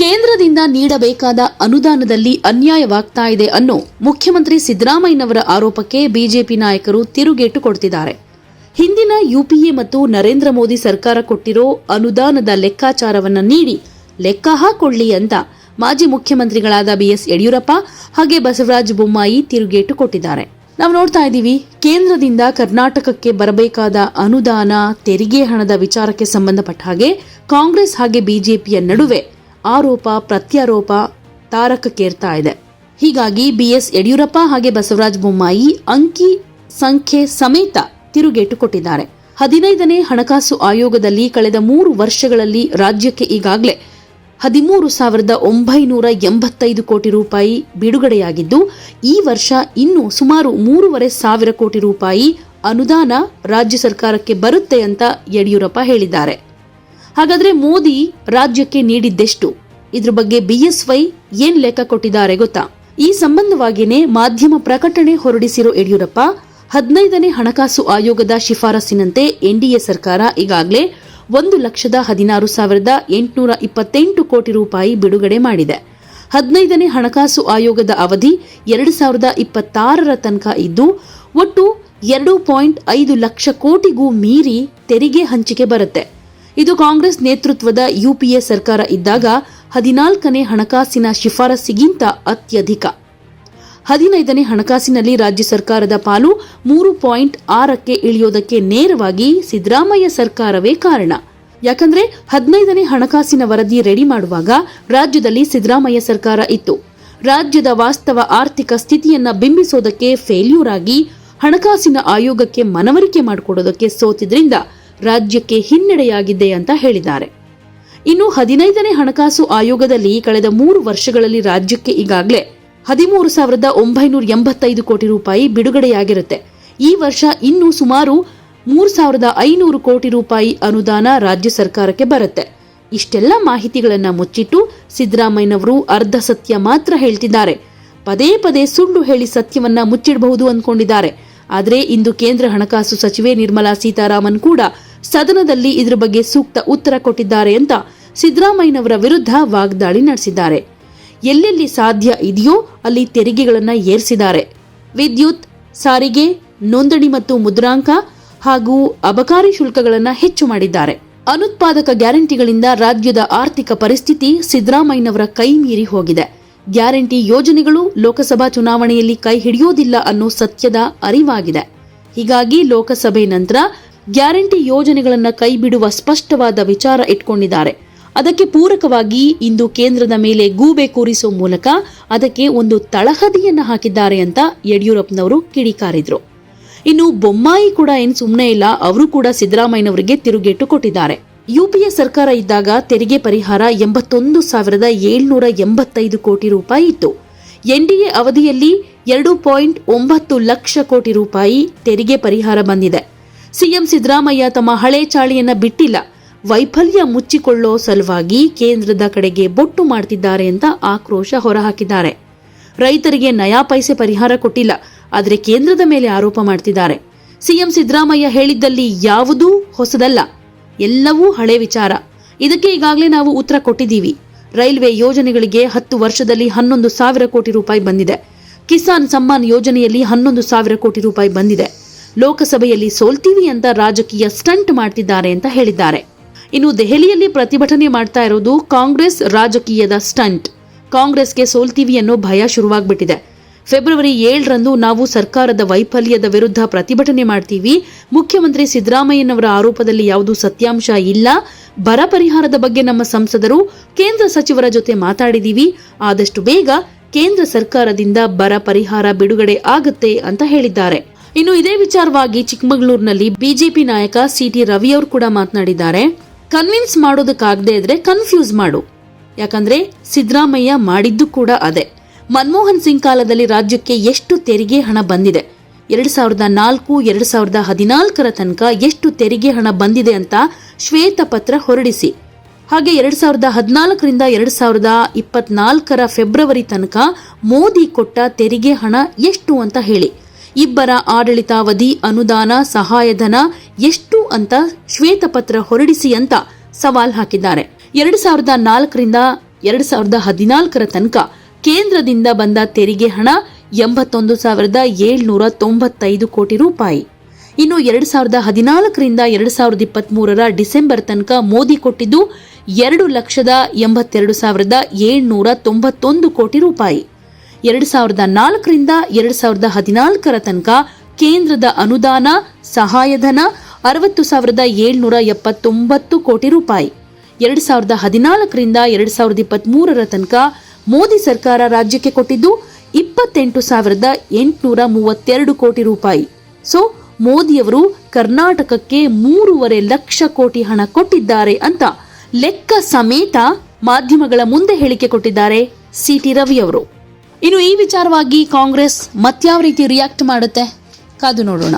ಕೇಂದ್ರದಿಂದ ನೀಡಬೇಕಾದ ಅನುದಾನದಲ್ಲಿ ಅನ್ಯಾಯವಾಗ್ತಾ ಇದೆ ಅನ್ನೋ ಮುಖ್ಯಮಂತ್ರಿ ಸಿದ್ದರಾಮಯ್ಯನವರ ಆರೋಪಕ್ಕೆ ಬಿಜೆಪಿ ನಾಯಕರು ತಿರುಗೇಟು ಕೊಡ್ತಿದ್ದಾರೆ. ಹಿಂದಿನ ಯುಪಿಎ ಮತ್ತು ನರೇಂದ್ರ ಮೋದಿ ಸರ್ಕಾರ ಕೊಟ್ಟಿರೋ ಅನುದಾನದ ಲೆಕ್ಕಾಚಾರವನ್ನು ನೀಡಿ ಲೆಕ್ಕ ಹಾಕೊಳ್ಳಿ ಅಂತ ಮಾಜಿ ಮುಖ್ಯಮಂತ್ರಿಗಳಾದ ಬಿಎಸ್ ಯಡಿಯೂರಪ್ಪ ಹಾಗೆ ಬಸವರಾಜ ಬೊಮ್ಮಾಯಿ ತಿರುಗೇಟು ಕೊಟ್ಟಿದ್ದಾರೆ. ನಾವು ನೋಡ್ತಾ ಇದ್ದೀವಿ, ಕೇಂದ್ರದಿಂದ ಕರ್ನಾಟಕಕ್ಕೆ ಬರಬೇಕಾದ ಅನುದಾನ ತೆರಿಗೆ ಹಣದ ವಿಚಾರಕ್ಕೆ ಸಂಬಂಧಪಟ್ಟ ಹಾಗೆ ಕಾಂಗ್ರೆಸ್ ಹಾಗೆ ಬಿಜೆಪಿಯ ನಡುವೆ ಆರೋಪ, ಪ್ರತ್ಯಾರೋಪ ತಾರಕಕ್ಕೇರ್ತಾ ಇದೆ. ಹೀಗಾಗಿ ಬಿಎಸ್ ಯಡಿಯೂರಪ್ಪ ಹಾಗೆ ಬಸವರಾಜ ಬೊಮ್ಮಾಯಿ ಅಂಕಿ ಸಂಖ್ಯೆ ಸಮೇತ ತಿರುಗೇಟು ಕೊಟ್ಟಿದ್ದಾರೆ. ಹದಿನೈದನೇ ಹಣಕಾಸು ಆಯೋಗದಲ್ಲಿ ಕಳೆದ ಮೂರು ವರ್ಷಗಳಲ್ಲಿ ರಾಜ್ಯಕ್ಕೆ ಈಗಾಗಲೇ ಹದಿಮೂರು ಸಾವಿರದ ಒಂಬೈನೂರ ಎಂಬತ್ತೈದು ಕೋಟಿ ರೂಪಾಯಿ ಬಿಡುಗಡೆಯಾಗಿದ್ದು, ಈ ವರ್ಷ ಇನ್ನು ಸುಮಾರು ಮೂರುವರೆ ಸಾವಿರ ಕೋಟಿ ರೂಪಾಯಿ ಅನುದಾನ ರಾಜ್ಯ ಸರ್ಕಾರಕ್ಕೆ ಬರುತ್ತೆ ಅಂತ ಯಡಿಯೂರಪ್ಪ ಹೇಳಿದ್ದಾರೆ. ಹಾಗಾದ್ರೆ ಮೋದಿ ರಾಜ್ಯಕ್ಕೆ ನೀಡಿದ್ದೆಷ್ಟು? ಇದ್ರ ಬಗ್ಗೆ ಬಿಎಸ್ವೈ ಏನ್ ಲೆಕ್ಕ ಕೊಟ್ಟಿದ್ದಾರೆ ಗೊತ್ತಾ? ಈ ಸಂಬಂಧವಾಗಿಯೇ ಮಾಧ್ಯಮ ಪ್ರಕಟಣೆ ಹೊರಡಿಸಿರೋ ಯಡಿಯೂರಪ್ಪ, ಹದಿನೈದನೇ ಹಣಕಾಸು ಆಯೋಗದ ಶಿಫಾರಸಿನಂತೆ ಎನ್ಡಿಎ ಸರ್ಕಾರ ಈಗಾಗಲೇ ಒಂದು ಲಕ್ಷದ ಹದಿನಾರು ಸಾವಿರದ ಎಂಟುನೂರ ಇಪ್ಪತ್ತೆಂಟು ಕೋಟಿ ರೂಪಾಯಿ ಬಿಡುಗಡೆ ಮಾಡಿದೆ. ಹದಿನೈದನೇ ಹಣಕಾಸು ಆಯೋಗದ ಅವಧಿ ಎರಡು ಸಾವಿರದ ಇಪ್ಪತ್ತಾರರ ತನಕ ಇದ್ದು, ಒಟ್ಟು ಎರಡು ಪಾಯಿಂಟ್ ಐದು ಲಕ್ಷ ಕೋಟಿಗೂ ಮೀರಿ ತೆರಿಗೆ ಹಂಚಿಕೆ ಬರುತ್ತೆ. ಇದು ಕಾಂಗ್ರೆಸ್ ನೇತೃತ್ವದ ಯುಪಿಎ ಸರ್ಕಾರ ಇದ್ದಾಗ ಹದಿನಾಲ್ಕನೇ ಹಣಕಾಸಿನ ಶಿಫಾರಸ್ಸಿಗಿಂತ ಅತ್ಯಧಿಕ. ಹದಿನೈದನೇ ಹಣಕಾಸಿನಲ್ಲಿ ರಾಜ್ಯ ಸರ್ಕಾರದ ಪಾಲು ಮೂರು ಪಾಯಿಂಟ್ ಆರಕ್ಕೆ ಇಳಿಯೋದಕ್ಕೆ ನೇರವಾಗಿ ಸಿದ್ದರಾಮಯ್ಯ ಸರ್ಕಾರವೇ ಕಾರಣ. ಯಾಕಂದ್ರೆ ಹದಿನೈದನೇ ಹಣಕಾಸಿನ ವರದಿ ರೆಡಿ ಮಾಡುವಾಗ ರಾಜ್ಯದಲ್ಲಿ ಸಿದ್ದರಾಮಯ್ಯ ಸರ್ಕಾರ ಇತ್ತು. ರಾಜ್ಯದ ವಾಸ್ತವ ಆರ್ಥಿಕ ಸ್ಥಿತಿಯನ್ನ ಬಿಂಬಿಸೋದಕ್ಕೆ ಫೇಲ್ಯೂರ್ ಆಗಿ ಹಣಕಾಸಿನ ಆಯೋಗಕ್ಕೆ ಮನವರಿಕೆ ಮಾಡಿಕೊಡೋದಕ್ಕೆ ಸೋತಿದ್ರಿಂದ ರಾಜ್ಯಕ್ಕೆ ಹಿನ್ನಡೆಯಾಗಿದೆ ಅಂತ ಹೇಳಿದ್ದಾರೆ. ಇನ್ನು ಹದಿನೈದನೇ ಹಣಕಾಸು ಆಯೋಗದಲ್ಲಿ ಕಳೆದ ಮೂರು ವರ್ಷಗಳಲ್ಲಿ ರಾಜ್ಯಕ್ಕೆ ಈಗಾಗಲೇ ಹದಿಮೂರು ಸಾವಿರದ ಒಂಬೈನೂರ ಎಂಬತ್ತೈದು ಕೋಟಿ ರೂಪಾಯಿ ಬಿಡುಗಡೆಯಾಗಿರುತ್ತೆ. ಈ ವರ್ಷ ಇನ್ನೂ ಸುಮಾರು ಮೂರು ಸಾವಿರದ ಐನೂರು ಕೋಟಿ ರೂಪಾಯಿ ಅನುದಾನ ರಾಜ್ಯ ಸರ್ಕಾರಕ್ಕೆ ಬರುತ್ತೆ. ಇಷ್ಟೆಲ್ಲ ಮಾಹಿತಿಗಳನ್ನು ಮುಚ್ಚಿಟ್ಟು ಸಿದ್ದರಾಮಯ್ಯನವರು ಅರ್ಧ ಸತ್ಯ ಮಾತ್ರ ಹೇಳ್ತಿದ್ದಾರೆ. ಪದೇ ಪದೇ ಸುಳ್ಳು ಹೇಳಿ ಸತ್ಯವನ್ನ ಮುಚ್ಚಿಡಬಹುದು ಅಂದ್ಕೊಂಡಿದ್ದಾರೆ ಆದರೆ ಇಂದು ಕೇಂದ್ರ ಹಣಕಾಸು ಸಚಿವೆ ನಿರ್ಮಲಾ ಸೀತಾರಾಮನ್ ಕೂಡ ಸದನದಲ್ಲಿ ಇದರ ಬಗ್ಗೆ ಸೂಕ್ತ ಉತ್ತರ ಕೊಟ್ಟಿದ್ದಾರೆ ಅಂತ ಸಿದ್ದರಾಮಯ್ಯನವರ ವಿರುದ್ಧ ವಾಗ್ದಾಳಿ ನಡೆಸಿದ್ದಾರೆ. ಎಲ್ಲೆಲ್ಲಿ ಸಾಧ್ಯ ಇದೆಯೋ ಅಲ್ಲಿ ತೆರಿಗೆಗಳನ್ನು ಏರಿಸಿದ್ದಾರೆ. ವಿದ್ಯುತ್, ಸಾರಿಗೆ, ನೋಂದಣಿ ಮತ್ತು ಮುದ್ರಾಂಕ ಹಾಗೂ ಅಬಕಾರಿ ಶುಲ್ಕಗಳನ್ನು ಹೆಚ್ಚು ಮಾಡಿದ್ದಾರೆ. ಅನುತ್ಪಾದಕ ಗ್ಯಾರಂಟಿಗಳಿಂದ ರಾಜ್ಯದ ಆರ್ಥಿಕ ಪರಿಸ್ಥಿತಿ ಸಿದ್ದರಾಮಯ್ಯನವರ ಕೈ ಮೀರಿ ಹೋಗಿದೆ. ಗ್ಯಾರಂಟಿ ಯೋಜನೆಗಳು ಲೋಕಸಭಾ ಚುನಾವಣೆಯಲ್ಲಿ ಕೈ ಹಿಡಿಯೋದಿಲ್ಲ ಅನ್ನೋ ಸತ್ಯದ ಅರಿವಾಗಿದೆ. ಹೀಗಾಗಿ ಲೋಕಸಭೆ ನಂತರ ಗ್ಯಾರಂಟಿ ಯೋಜನೆಗಳನ್ನು ಕೈಬಿಡುವ ಸ್ಪಷ್ಟವಾದ ವಿಚಾರ ಇಟ್ಕೊಂಡಿದ್ದಾರೆ. ಅದಕ್ಕೆ ಪೂರಕವಾಗಿ ಇಂದು ಕೇಂದ್ರದ ಮೇಲೆ ಗೂಬೆ ಕೂರಿಸುವ ಮೂಲಕ ಅದಕ್ಕೆ ಒಂದು ತಳಹದಿಯನ್ನು ಹಾಕಿದ್ದಾರೆ ಅಂತ ಯಡಿಯೂರಪ್ಪನವರು ಕಿಡಿಕಾರಿದ್ರು. ಇನ್ನು ಬೊಮ್ಮಾಯಿ ಕೂಡ ಏನು ಸುಮ್ಮನೆ ಇಲ್ಲ, ಅವರು ಕೂಡ ಸಿದ್ದರಾಮಯ್ಯನವರಿಗೆ ತಿರುಗೇಟು ಕೊಟ್ಟಿದ್ದಾರೆ. ಯುಪಿಎ ಸರ್ಕಾರ ಇದ್ದಾಗ ತೆರಿಗೆ ಪರಿಹಾರ ಎಂಬತ್ತೊಂದು ಸಾವಿರದ ಏಳ್ನೂರ ಎಂಬತ್ತೈದು ಕೋಟಿ ರೂಪಾಯಿ ಇತ್ತು. ಎನ್ಡಿಎ ಅವಧಿಯಲ್ಲಿ ಎರಡು ಪಾಯಿಂಟ್ ಒಂಬತ್ತು ಲಕ್ಷ ಕೋಟಿ ರೂಪಾಯಿ ತೆರಿಗೆ ಪರಿಹಾರ ಬಂದಿದೆ. ಸಿಎಂ ಸಿದ್ದರಾಮಯ್ಯ ತಮ್ಮ ಹಳೆ ಚಾಳಿಯನ್ನ ಬಿಟ್ಟಿಲ್ಲ. ವೈಫಲ್ಯ ಮುಚ್ಚಿಕೊಳ್ಳೋ ಸಲುವಾಗಿ ಕೇಂದ್ರದ ಕಡೆಗೆ ಬೊಟ್ಟು ಮಾಡ್ತಿದ್ದಾರೆ ಅಂತ ಆಕ್ರೋಶ ಹೊರಹಾಕಿದ್ದಾರೆ. ರೈತರಿಗೆ ನಯಾ ಪೈಸೆ ಪರಿಹಾರ ಕೊಟ್ಟಿಲ್ಲ, ಆದರೆ ಕೇಂದ್ರದ ಮೇಲೆ ಆರೋಪ ಮಾಡ್ತಿದ್ದಾರೆ. ಸಿಎಂ ಸಿದ್ದರಾಮಯ್ಯ ಹೇಳಿದ್ದಲ್ಲಿ ಯಾವುದೂ ಹೊಸದಲ್ಲ, ಎಲ್ಲವೂ ಹಳೆ ವಿಚಾರ. ಇದಕ್ಕೆ ಈಗಾಗಲೇ ನಾವು ಉತ್ತರ ಕೊಟ್ಟಿದ್ದೀವಿ. ರೈಲ್ವೆ ಯೋಜನೆಗಳಿಗೆ ಹತ್ತು ವರ್ಷದಲ್ಲಿ ಹನ್ನೊಂದು ಸಾವಿರ ಕೋಟಿ ರೂಪಾಯಿ ಬಂದಿದೆ. ಕಿಸಾನ್ ಸಮ್ಮಾನ್ ಯೋಜನೆಯಲ್ಲಿ ಹನ್ನೊಂದು ಸಾವಿರ ಕೋಟಿ ರೂಪಾಯಿ ಬಂದಿದೆ. ಲೋಕಸಭೆಯಲ್ಲಿ ಸೋಲ್ತೀವಿ ಅಂತ ರಾಜಕೀಯ ಸ್ಟಂಟ್ ಮಾಡ್ತಿದ್ದಾರೆ ಅಂತ ಹೇಳಿದ್ದಾರೆ. ಇನ್ನು ದೆಹಲಿಯಲ್ಲಿ ಪ್ರತಿಭಟನೆ ಮಾಡ್ತಾ ಇರೋದು ಕಾಂಗ್ರೆಸ್ ರಾಜಕೀಯದ ಸ್ಟಂಟ್. ಕಾಂಗ್ರೆಸ್ಗೆ ಸೋಲ್ತೀವಿ ಅನ್ನೋ ಭಯ ಶುರುವಾಗ್ಬಿಟ್ಟಿದೆ. ಫೆಬ್ರವರಿ ಏಳರಂದು ನಾವು ಸರ್ಕಾರದ ವೈಫಲ್ಯದ ವಿರುದ್ಧ ಪ್ರತಿಭಟನೆ ಮಾಡ್ತೀವಿ. ಮುಖ್ಯಮಂತ್ರಿ ಸಿದ್ದರಾಮಯ್ಯನವರ ಆರೋಪದಲ್ಲಿ ಯಾವುದೂ ಸತ್ಯಾಂಶ ಇಲ್ಲ. ಬರ ಪರಿಹಾರದ ಬಗ್ಗೆ ನಮ್ಮ ಸಂಸದರು, ಕೇಂದ್ರ ಸಚಿವರ ಜೊತೆ ಮಾತಾಡಿದೀವಿ. ಆದಷ್ಟು ಬೇಗ ಕೇಂದ್ರ ಸರ್ಕಾರದಿಂದ ಬರ ಪರಿಹಾರ ಬಿಡುಗಡೆ ಆಗುತ್ತೆ ಅಂತ ಹೇಳಿದ್ದಾರೆ. ಇನ್ನು ಇದೇ ವಿಚಾರವಾಗಿ ಚಿಕ್ಕಮಗಳೂರಿನಲ್ಲಿ ಬಿಜೆಪಿ ನಾಯಕ ಸಿಟಿ ರವಿ ಅವರು ಕೂಡ ಮಾತನಾಡಿದ್ದಾರೆ. ಕನ್ವಿನ್ಸ್ ಮಾಡೋದಕ್ಕಾಗದೇ ಇದ್ರೆ ಕನ್ಫ್ಯೂಸ್ ಮಾಡು. ಯಾಕಂದ್ರೆ ಸಿದ್ದರಾಮಯ್ಯ ಮಾಡಿದ್ದು ಕೂಡ ಅದೇ. ಮನಮೋಹನ್ ಸಿಂಗ್ ಕಾಲದಲ್ಲಿ ರಾಜ್ಯಕ್ಕೆ ಎಷ್ಟು ತೆರಿಗೆ ಹಣ ಬಂದಿದೆ? ಎರಡ್ ಸಾವಿರದ ನಾಲ್ಕು, ಎರಡ್ ಸಾವಿರದ ಹದಿನಾಲ್ಕರ ತನಕ ಎಷ್ಟು ತೆರಿಗೆ ಹಣ ಬಂದಿದೆ ಅಂತ ಶ್ವೇತಪತ್ರ ಹೊರಡಿಸಿ. ಹಾಗೆ ಎರಡ್ ಸಾವಿರದ ಹದಿನಾಲ್ಕರಿಂದ ಎರಡ್ ಸಾವಿರದ ಇಪ್ಪತ್ನಾಲ್ಕರ ಫೆಬ್ರವರಿ ತನಕ ಮೋದಿ ಕೊಟ್ಟ ತೆರಿಗೆ ಹಣ ಎಷ್ಟು ಅಂತ ಹೇಳಿ. ಇಬ್ಬರ ಆಡಳಿತಾವಧಿ, ಅನುದಾನ, ಸಹಾಯಧನ ಎಷ್ಟು ಅಂತ ಶ್ವೇತಪತ್ರ ಹೊರಡಿಸಿ ಅಂತ ಸವಾಲ್ ಹಾಕಿದ್ದಾರೆ. ಎರಡು ಸಾವಿರದ ನಾಲ್ಕರಿಂದ ಎರಡು ಸಾವಿರದ ಹದಿನಾಲ್ಕರ ತನಕ ಕೇಂದ್ರದಿಂದ ಬಂದ ತೆರಿಗೆ ಹಣ ಎಂಬತ್ತೊಂದು ಸಾವಿರದ ಏಳ್ನೂರ ತೊಂಬತ್ತೈದು ಕೋಟಿ ರೂಪಾಯಿ. ಇನ್ನು ಎರಡು ಸಾವಿರದ ಹದಿನಾಲ್ಕರಿಂದ ಎರಡು ಸಾವಿರದ ಇಪ್ಪತ್ತ್ಮೂರರ ಡಿಸೆಂಬರ್ ತನಕ ಮೋದಿ ಕೊಟ್ಟಿದ್ದು ಎರಡು ಲಕ್ಷದ ಎಂಬತ್ತೆರಡು ಸಾವಿರದ ಏಳ್ನೂರ ತೊಂಬತ್ತೊಂದು ಕೋಟಿ ರೂಪಾಯಿ. ಎರಡ್ ಸಾವಿರದ ನಾಲ್ಕರಿಂದ ಎರಡು ಸಾವಿರದ ಹದಿನಾಲ್ಕರ ತನಕ ಕೇಂದ್ರದ ಅನುದಾನ, ಸಹಾಯಧನ ಅರವತ್ತು ಸಾವಿರದ ಏಳ್ನೂರ ಎಪ್ಪತ್ತೊಂಬತ್ತು ಕೋಟಿ ರೂಪಾಯಿ. ಎರಡು ಸಾವಿರದ ಹದಿನಾಲ್ಕರಿಂದ ಎರಡು ಸಾವಿರದ ಇಪ್ಪತ್ತ್ಮೂರರ ತನಕ ಮೋದಿ ಸರ್ಕಾರ ರಾಜ್ಯಕ್ಕೆ ಕೊಟ್ಟಿದ್ದು ಇಪ್ಪತ್ತೆಂಟು ಸಾವಿರದ ಎಂಟುನೂರ ಮೂವತ್ತೆರಡು ಕೋಟಿ ರೂಪಾಯಿ. ಸೊ, ಮೋದಿಯವರು ಕರ್ನಾಟಕಕ್ಕೆ ಮೂರುವರೆ ಲಕ್ಷ ಕೋಟಿ ಹಣ ಕೊಟ್ಟಿದ್ದಾರೆ ಅಂತ ಲೆಕ್ಕ ಸಮೇತ ಮಾಧ್ಯಮಗಳ ಮುಂದೆ ಹೇಳಿಕೆ ಕೊಟ್ಟಿದ್ದಾರೆ ಸಿಟಿ ರವಿ ಅವರು. ಇನ್ನು ಈ ವಿಚಾರವಾಗಿ ಕಾಂಗ್ರೆಸ್ ಮತ್ಯಾವ ರೀತಿ ರಿಯಾಕ್ಟ್ ಮಾಡುತ್ತೆ ಕಾದು ನೋಡೋಣ.